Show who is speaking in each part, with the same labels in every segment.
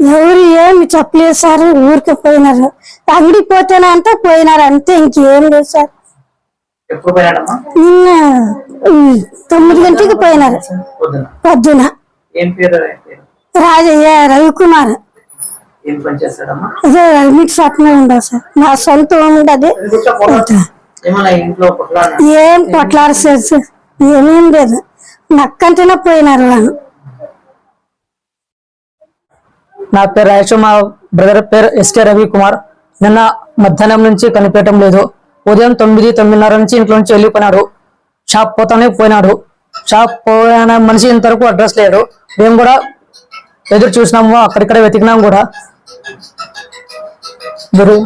Speaker 1: ఎవరు ఏమి చెప్పలేదు సార్ ఊరికి పోయినారు. అంగడి పోతేనే అంటే పోయినారు అంతే ఇంకేం లేదు సార్. నిన్న తొమ్మిది గంటలకు పోయినారు.
Speaker 2: పొద్దున.
Speaker 1: రాజయ్య రవికుమార్. అదే మీకు స్వప్నం ఉండదు సార్? నా సొంత ఉండదు. ఏం కొట్లాడు సార్. ఏమేం లేదు. నక్కంటేనే పోయినారు వాళ్ళు.
Speaker 3: నా పేరు రాయేష్ మా బ్రదర్ పేరు ఎస్కే రవి కుమార్ నిన్న మధ్యాహ్నం నుంచి కనిపించడం లేదు. ఉదయం తొమ్మిది తొమ్మిదిన్నర నుంచి ఇంట్లో నుంచి వెళ్ళిపోయినాడు. షాప్ పోతానే పోయినాడు. షాప్ పోయిన మనిషి ఇంతవరకు అడ్రస్ లేడు మేము కూడా ఎదురు చూసినాము అక్కడిక్కడ వెతికినాం కూడా. దొరి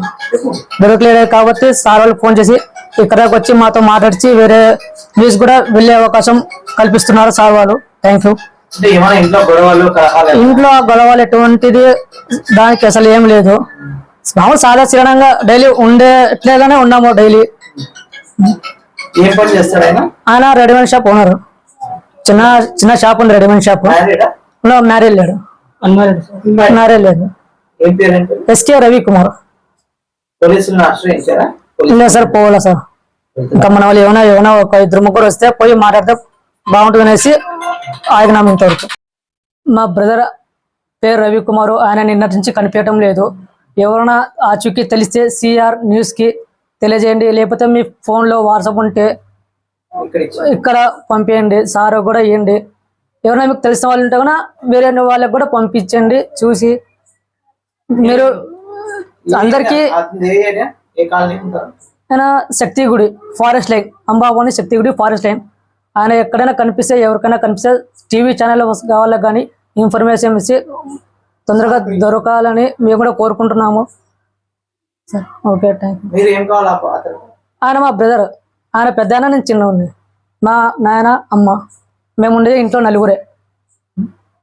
Speaker 3: దొరకలేదు కాబట్టి సార్ వాళ్ళు ఫోన్ చేసి ఇక్కడికి వచ్చి మాతో మాట్లాడిచి వేరే న్యూస్ కూడా వెళ్ళే అవకాశం కల్పిస్తున్నారు సార్ వాళ్ళు. Thank you.
Speaker 2: ఇంట్లో గొడవలు
Speaker 3: ఎటువంటిది? దానికి అసలు ఏం లేదు. మామూలు సాధారణంగా డైలీ ఉండేట్లేగానే ఉన్నాము డైలీ.
Speaker 2: ఆయన?
Speaker 3: Readymade shop owner. చిన్న చిన్న షాప్ ఉంది రెడీమేడ్ షాప్. మ్యారేజ్ లేడు. మ్యారేజ్ లేదు. ఎస్కే రవి కుమార్ లేదు సార్ పోవాలా సార్. ఇంకా మన వాళ్ళు ఏమైనా ఏమైనా ఒక ఇద్దరు ముగ్గురు వస్తే పోయి మాట్లాడితే బాగుంటుంది అనేసి ఇంతవరకు. మా బ్రదర్ పేరు రవి కుమార్ ఆయన నిన్నటి నుంచి కనిపించడం లేదు. ఎవరైనా ఆ చుక్కి తెలిస్తే సిఆర్ న్యూస్కి తెలియజేయండి. లేకపోతే మీ phone లో వాట్సాప్ ఉంటే
Speaker 2: ఇక్కడ
Speaker 3: పంపించండి సార్ కూడా ఇవ్వండి ఎవరైనా మీకు తెలిసిన వాళ్ళు ఉంటే కూడా వేరే వాళ్ళకి కూడా పంపించండి. చూసి మీరు అందరికీ
Speaker 2: అతనిది ఏ ఏరియా ఏ కాలనీ ఉంటారు?
Speaker 3: ఆయన శక్తి గుడి ఫారెస్ట్ లైన్ అంబాబోని శక్తి గుడి ఫారెస్ట్ లైన్. ఆయన ఎక్కడైనా కనిపిస్తే ఎవరికైనా కనిపిస్తే టీవీ ఛానల్ కావాలని కానీ ఇన్ఫర్మేషన్ ఇచ్చి తొందరగా దొరకాలని మేము కూడా కోరుకుంటున్నాము. సార్ ఓకే థ్యాంక్ యూ
Speaker 2: మీరు ఏం కావాలా అతను
Speaker 3: ఆయన మా బ్రదర్ ఆయన పెద్ద నేను చిన్న మా నాయన అమ్మ. మేము ఉండేది ఇంట్లో నలుగురే.